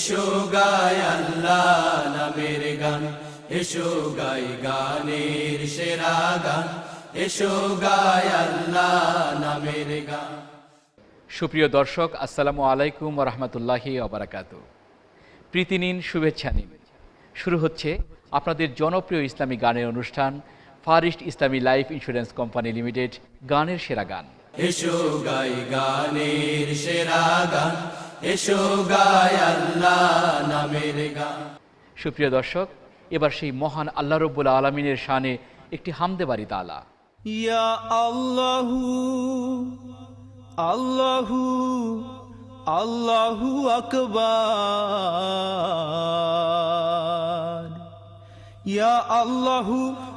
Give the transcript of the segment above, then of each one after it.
এসো গাই আল্লাহ নামের গান এসো গাই গানের সেরা গান এসো গাই আল্লাহ নামের গান। সুপ্রিয় দর্শক আসসালামু আলাইকুম রহমতুল্লাহি অবরাকাত প্রীতি নিন শুভেচ্ছা নিন। শুরু হচ্ছে আপনাদের জনপ্রিয় ইসলামী গানের অনুষ্ঠান ফারিস্ট ইসলামী লাইফ ইন্স্যুরেন্স কোম্পানি লিমিটেড গানের সেরা গান। এসো গাই গানের সেরা গান এসো গাই আল্লাহ নামের গান সুপ্রিয় দর্শক এবার সেই মহান আল্লাহ রব্বুল আলমিনের শানে একটি হামদে বাড়ি তালা। ইয়া আল্লাহু আল্লাহু আল্লাহু আকবার। ইয়া আল্লাহু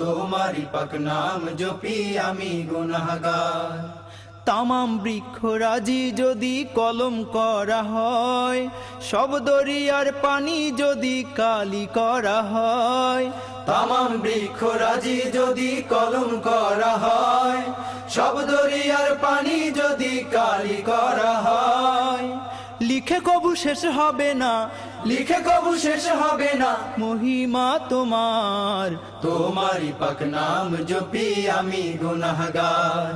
তোমারি পাক নাম জপি আমি গুনাহগার। তামাম বৃক্ষরাজি যদি কলম করা হয় সব দরিয়ার পানি যদি কালি করা হয়। তামাম বৃক্ষরাজি যদি কলম করা হয় সব দরিয়ার পানি যদি কালি করা লিখে কবু শেষ হবে না। লিখে কবু শেষ হবে না। মহিমা তোমার। তোমারি পাক নাম জপি আমি গুনাহগার।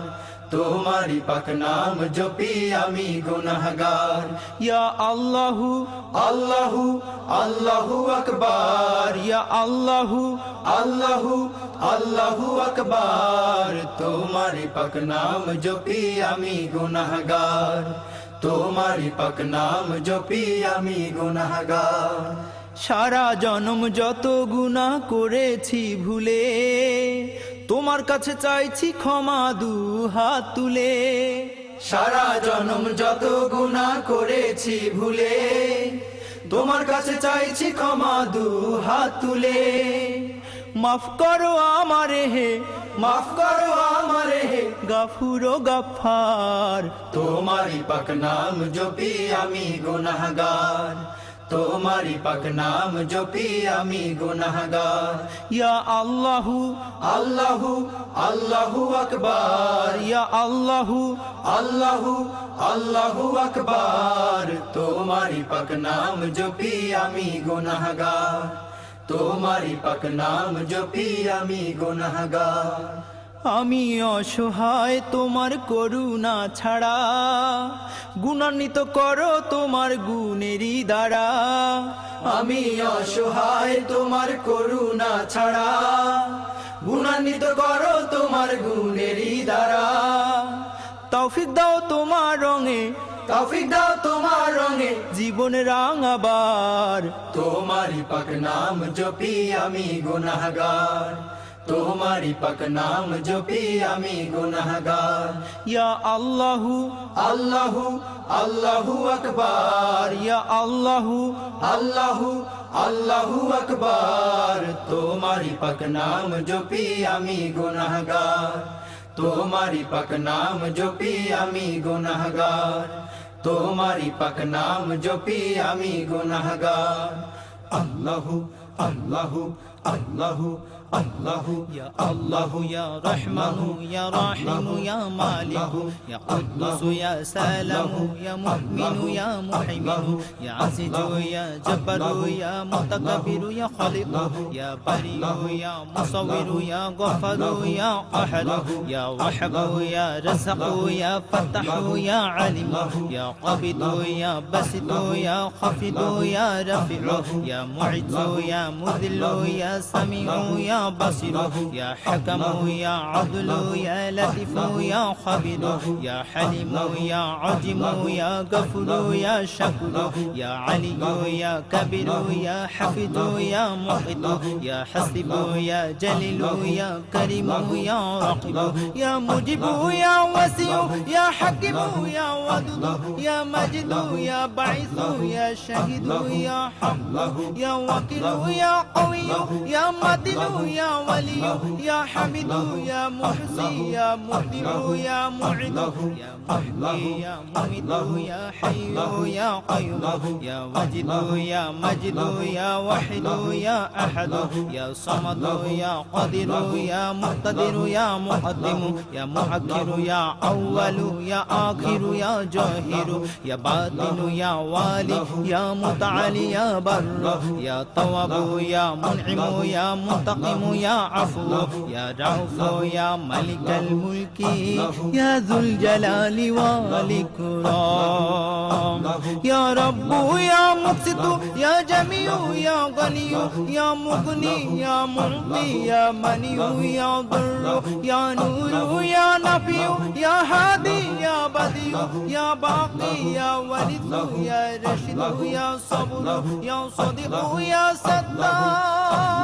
তোমারি পাক নাম জপি আমি গুনাহগার। ইয়া আল্লাহু। আল্লাহু আল্লাহু আকবার। ইয়া আল্লাহু। আল্লাহু আল্লাহু আকবার। তোমারি পাক নাম জপি আমি গুনাহগার। তোমারি পাক নাম জপি আমি গুনাহগার। সারা জনম যত গুনাহ করেছি ভুলে তোমার কাছে চাইছি ক্ষমা দু হাত তুলে। সারা জনম যত গুনাহ করেছি ভুলে তোমার কাছে চাইছি ক্ষমা দু হাত তুলে। মাফ করো আমারে হে মাফ করো আমারে হে গাফুরো গাফার। তোমারি পাক নাম জপি আমি গুনাহগার। তোমারি পাক নাম জপি আমি গুনাহগার। ইয়া আল্লাহু আল্লাহু আল্লাহু আকবার। ইয়া আল্লাহু আল্লাহু আল্লাহু আকবার। তোমারি পাক নাম জপি আমি গুনাহগার। তোমারি পাক নাম জপি আমি গুনাহগার। আমি অসহায় তোমার করুণা ছাড়া। গুণান্বিত করো তোমার গুণেরই দ্বারা। আমি অসহায় তোমার করুণা ছাড়া। গুণান্বিত করো তোমার গুণেরই দ্বারা। তৌফিক দাও তোমার রঙে তৌফিক দাও তোমার রঙে। জীবন রাঙাবার তোমারি পাক নাম জপি আমি গুনাহগার। তোমারি পাক নাম জপি আমি গুনাহগার। ইয়া আল্লাহু। আল্লাহু আল্লাহু আকবার। ইয়া আল্লাহু। আল্লাহু আল্লাহু আকবার। তোমারি পাক নাম জপি আমি গুনাহগার। তোমারি পাক নাম জপি আমি গুনাহগার। তোমারি পাক নাম জপি আমি গুনাহগার আল্লাহু আল্লাহু الله الله يا الله يا رحمه يا راحم يا مالك يا قدوس يا سلام يا مؤمن يا محمن يا عزيز يا جبار يا متكبر يا خالق يا بريء يا مصور يا غفار يا احد يا وحب يا رزق يا فتح يا عليم يا قابض يا بسط يا خفض يا رفيع يا معز يا مذل يا سميع يا بصير يا حكم يا عدل يا لطيف يا خبير يا حليم يا عجم يا غفور يا شكور يا علي يا كبير يا حفيظ يا محيط يا حسيب يا جليل يا كريم يا رقيب يا مجيب يا وسيع يا حكيم يا ودود يا مجد يا بعيث يا شهيد يا حق يا وكيل يا قوي يا متين يا ولي يا حميد يا محسي يا مبدع يا معيد يا محيي يا مميت يا حي يا قيوم يا واجد يا مجد يا وحيد يا احد يا صمد يا قادر يا مقتدر يا مقدم يا مؤخر يا أول يا آخر يا جاهر يا باطن يا والي يا متعالي يا بر يا تواب يا منعم يا منتقم يا عفو يا رؤوف يا ملك الملك يا ذو الجلال والإكرام يا رب يا مقسط يا جميع يا غني يا مغني يا معطي يا مني يا ضر يا نور يا نبي يا هادي يا بديع يا باقي يا ورث يا رشيد يا صبر يا صديق يا ستار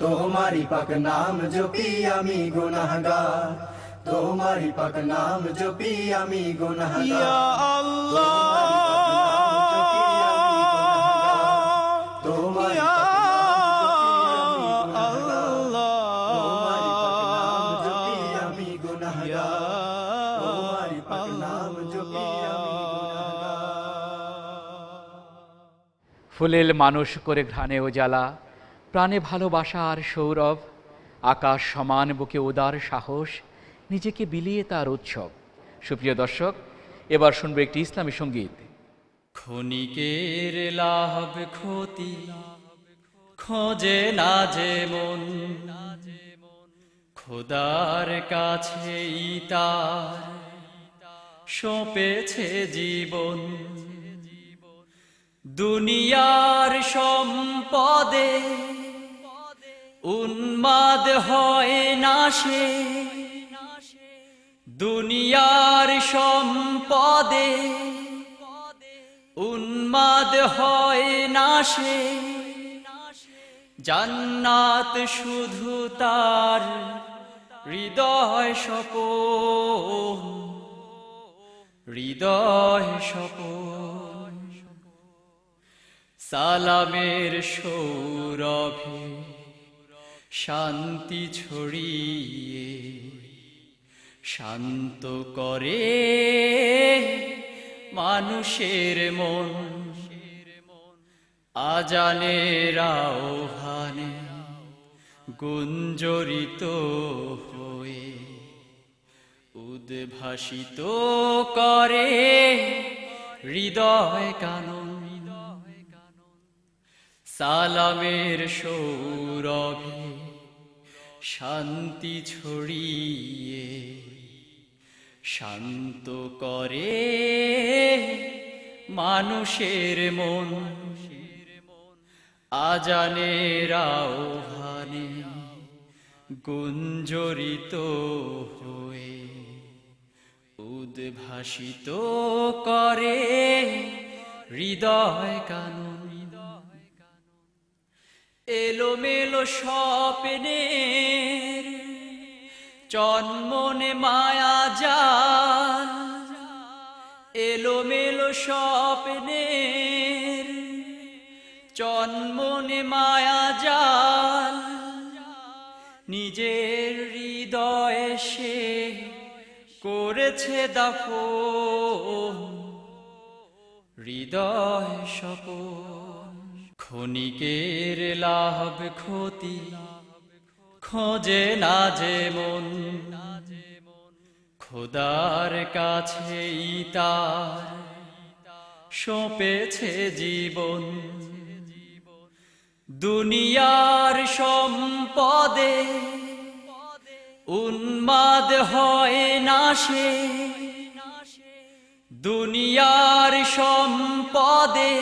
তোমারি পাক নাম জপি আমি গুনাহগার তোমারি পাক নাম জপি আমি ইয়া গুনাহগার আল্লাহ তোমারি তোমারি পাক নাম জপি আল্লাহ আমি গুনাহগার তোমারি পাক নাম জপি আমি ফুলেল মানুষ করে ঘ্রাণে জ্বালা প্রাণে ভালোবাসা আর সৌরভ, আকাশ সমান, বুকে উদার সাহস, নিজেকে বিলিয়ে তার উৎসব। সুপ্রিয় দর্শক, এবার শুনব একটি ইসলামী সংগীত। ক্ষণিকের লাভ ক্ষতি, খোঁজে না যে মন। খোদার কাছে তার সঁপেছে জীবন। দুনিয়ার সম্পদে উন্মাদ হয় না সে। দুনিয়ার সম্পদে উন্মাদ হয় না সে। জান্নাত শুধু তার হৃদয় সপন হৃদয় সপন সালামের সৌরভে শান্তি ছড়িয়ে শান্ত করে মানুষের মন। আজানের আহ্বানে গুঞ্জরিত হয়ে উদ্ভাসিত করে হৃদয় কানন সালামের সৌরভে শান্তি ছড়িয়ে শান্ত করে মানুষের মন। আজানের আহ্বানে গুঞ্জরিত হয়ে উদ্ভাসিত করে হৃদয় কানন এলোমেলো স্বপ্নের জন্মনে মায়া জাল এলোমেলো স্বপ্নের জন্মনে মায়া জাল নিজের হৃদয়ে সে করেছে দাফন। হৃদয় সপন। ক্ষণিকের লাভ ক্ষতি, খোঁজে না যে মন। খোদার কাছেই তার সঁপেছে জীবন। দুনিয়ার সম্পদে উন্মাদ হয় না সে। দুনিয়ার সম্পদে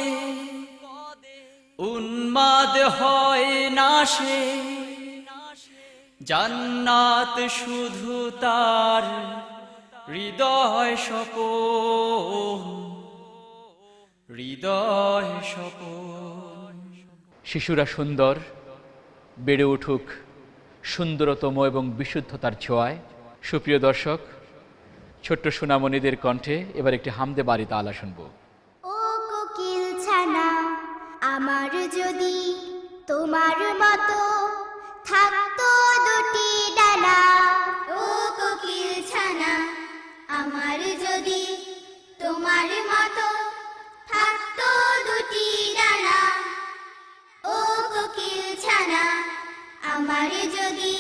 উন্মাদ হয় না জান্নাত শুধু তার হৃদয় সপন হৃদয় সপন শিশুরা সুন্দর, বেড়ে উঠুক সুন্দরতম এবং বিশুদ্ধতার ছোঁয়ায়। সুপ্রিয় দর্শক, ছোট্ট সোনামণিদের কণ্ঠে এবার একটি হামদে বাড়িতে আলা শুনব। আমার যদি তোমার মতো থাকতো দুটি ডানা, ও কোকিল ছানা, আমার যদি তোমার মতো থাকতো দুটি ডানা, ও কোকিল ছানা, আমার যদি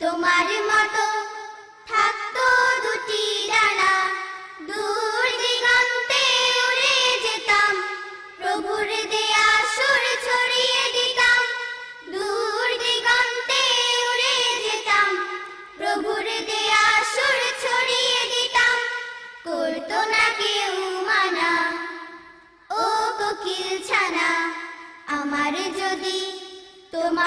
তোমার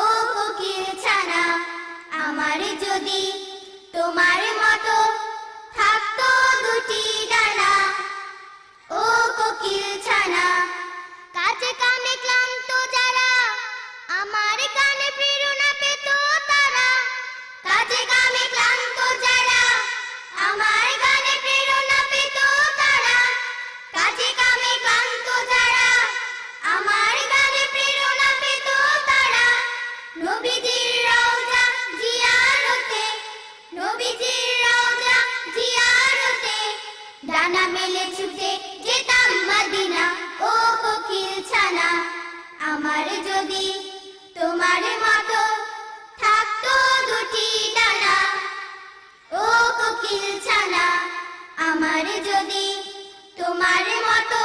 ও কোকিল ছানা, আমার যদি তোমার মতো থাকতো দুটি ডানা, ও ছানা কাজে কামে ক্লান্ত যারা, আমার গানে প্রেরণা পেত তারা কাজে কামে ক্লান্ত যারা, আমার মেলে ছুটে যেতাম ও কোকিল ছানা, আমার যদি তোমার মতো থাকতো দুটি ডানা। ও কোকিল ছানা, আমার যদি তোমার মতো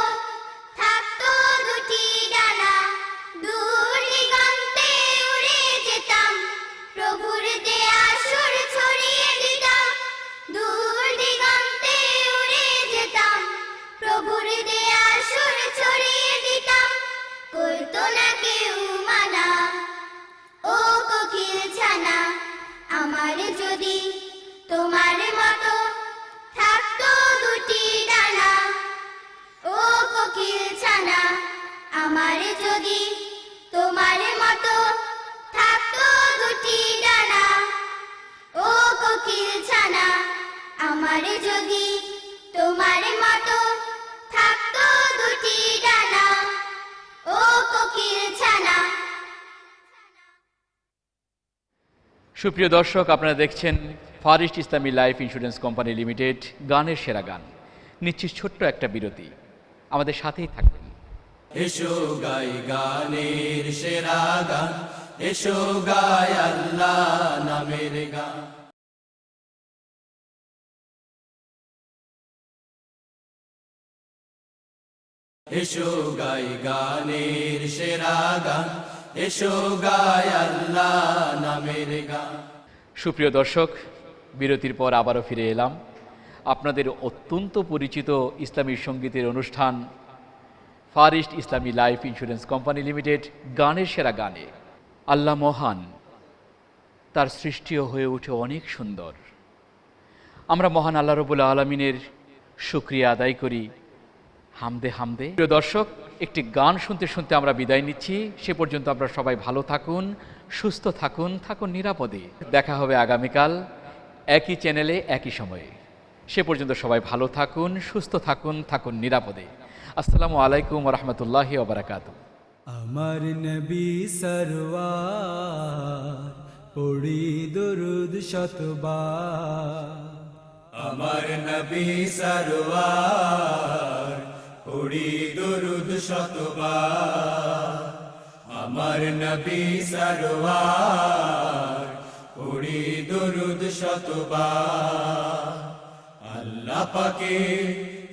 সুপ্রিয় দর্শক আপনারা দেখছেন ফারিস্ট ইসলামী লাইফ ইন্স্যুরেন্স কোম্পানি লিমিটেড গানের সেরা গান। নিচ্ছি ছোট্ট একটা বিরতি। আমাদের সাথেই থাকবেন। এসো গাই গানের সেরা গান। এসো গায় আল্লাহ নামের গান। এসো গাই গানের সেরা গান, এসো গায় আল্লাহ নামের গান। সুপ্রিয় দর্শক, বিরতির পর আবারও ফিরে এলাম। আপনাদের অত্যন্ত পরিচিত ইসলামী সঙ্গীতের অনুষ্ঠান ফারিস্ট ইসলামী লাইফ ইন্স্যুরেন্স কোম্পানি লিমিটেড, গানের সেরা গানে। আল্লাহ মহান, তার সৃষ্টিও হয়ে ওঠে অনেক সুন্দর। আমরা মহান আল্লাহ রবুল্লা আলমিনের শুক্রিয়া আদায় করি। হামদে হামদে। প্রিয় দর্শক একটি গান শুনতে শুনতে আমরা বিদায় নিচ্ছি। সে পর্যন্ত আপনারা সবাই ভালো থাকুন সুস্থ থাকুন থাকুন নিরাপদে। দেখা হবে আগামীকাল একই চ্যানেলে একই সময়ে। সে পর্যন্ত সবাই ভালো থাকুন সুস্থ থাকুন থাকুন নিরাপদে। আসসালামু আলাইকুম রহমতুল্লাহি ওবরাকাতু আমার নবী সরওয়ার পড়ি দরুদ শতবার। আমার নবী সরওয়ার পড়ি দরুদ শতবার। আমার নবী সরওয়ার পড়ি দরুদ শতবার। আল্লাহ পাকে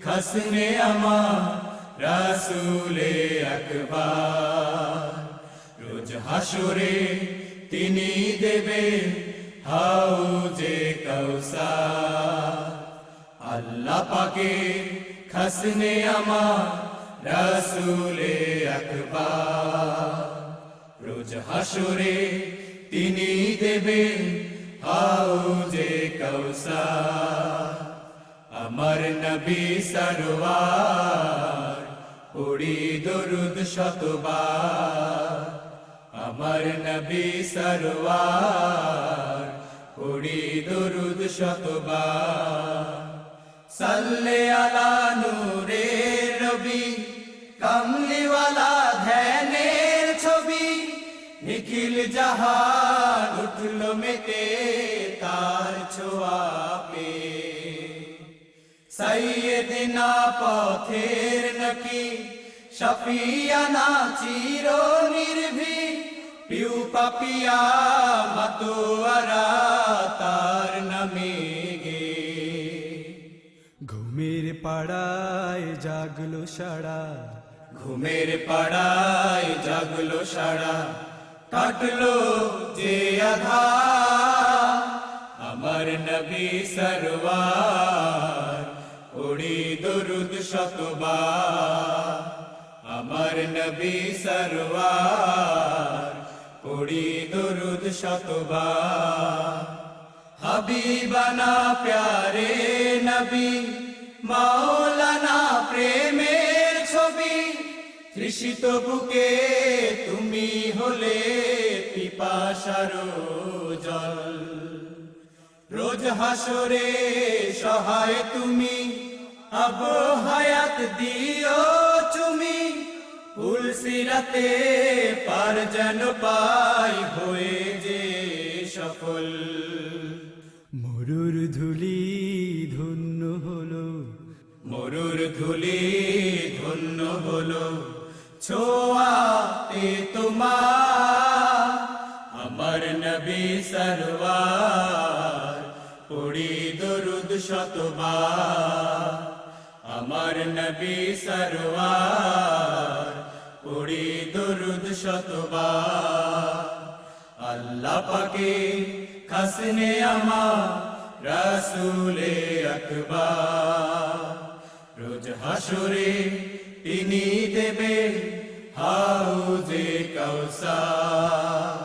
খসনে আমার, রাসূলে আকবার। রোজ হাসরে তিনি দেবে হাউজে কৌসার আল্লাহ পাকে খসনে আমার রাসূলে আকবার। রোজ হাসরে তিনি দেবে হাউজে কৌসার আমার নবী সরওয়ার পড়ি দরুদ শতবার। আমার নবী সরওয়ার পড়ি দরুদ শতবার। সাল্লে আলা নূরে রবি কামলিওয়ালা ধ্যানের ছবি। নিখিল জাহান উঠল মেতে তার ছোঁয়া পে। সাইয়েদিনা পথের নাকি শফিয়ানা চির নির্ভী পিউ পাপিয়া মাতোয়ারা তার নামে। পাড়ায় জাগলো সাড়া। ঘুমের পাড়ায় জাগলো সারা কাটলো যে আধা। আমার নবী সরওয়ার, ওড়ি দরুদ শতবার। আমার নবী সরওয়ার, ওড়ি দরুদ শতবার। হাবিবানা প্যারে নবী মাওলানা প্রেমের ছবি, তৃষিত বুকে তুমি হলে পিপাসার জল। রোজ হাসরে সহায় তুমি, আব হায়াত দিও তুমি ফুল সিরাতে পার যেন পাই হয়ে যে সফল। মরুর ধুলি ধুলি ধন্য হলো, ছোয়াতে তোমার। আমার নবী সরওয়ার পড়ি দরুদ শতবার। আমার নবী সরওয়ার পড়ি দরুদ শতবার। আল্লাহ পাকে খসনে আমার রাসূলে আকবার। রোজ হাসরে তিনি দেবে হাউজে কৌসার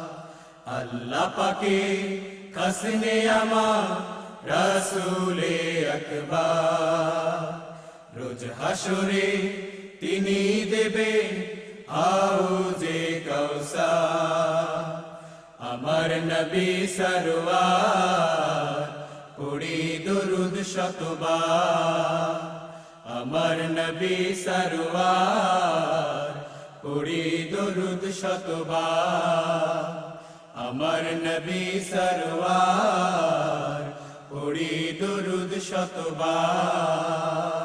আল্লাহ পাকে খসনে আমার রাসূলে আকবার। রোজ হাসরে তিনি দেবে হাউজে কৌসার আমার নবী সরওয়ার, পড়ি দরুদ শতবার। আমার নবী সরওয়ার পড়ি দরুদ শতবার। আমার নবী সরওয়ার পড়ি দরুদ শতবার।